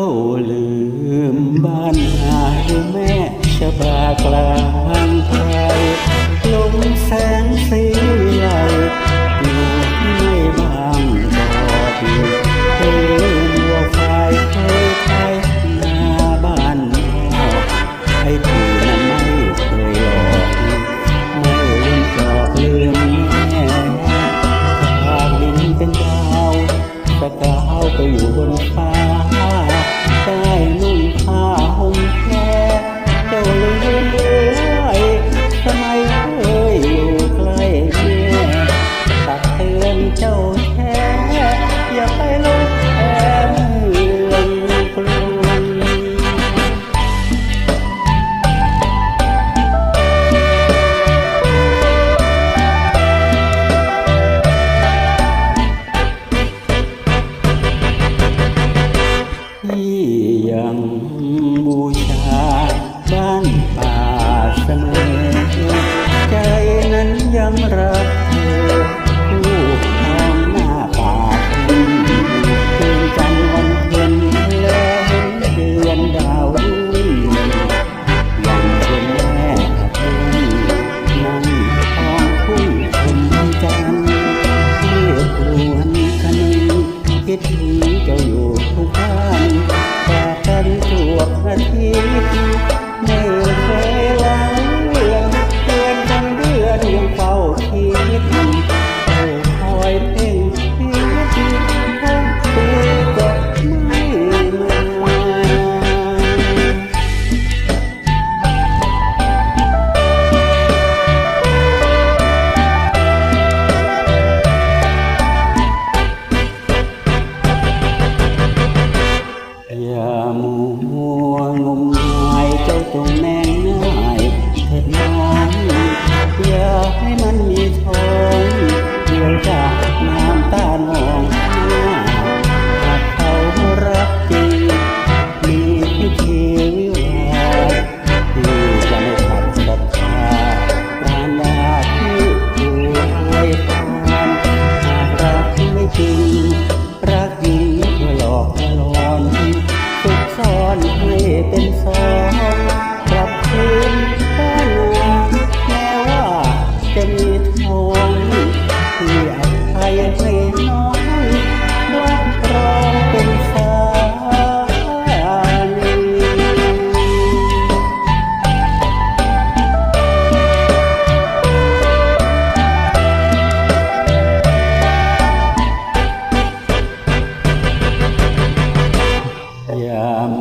าลืมบ้านหาแม่ชะบากลาง ที่ยังบูชาบ้านป่าเสมอ ใจนั้นยังรักเธอ um,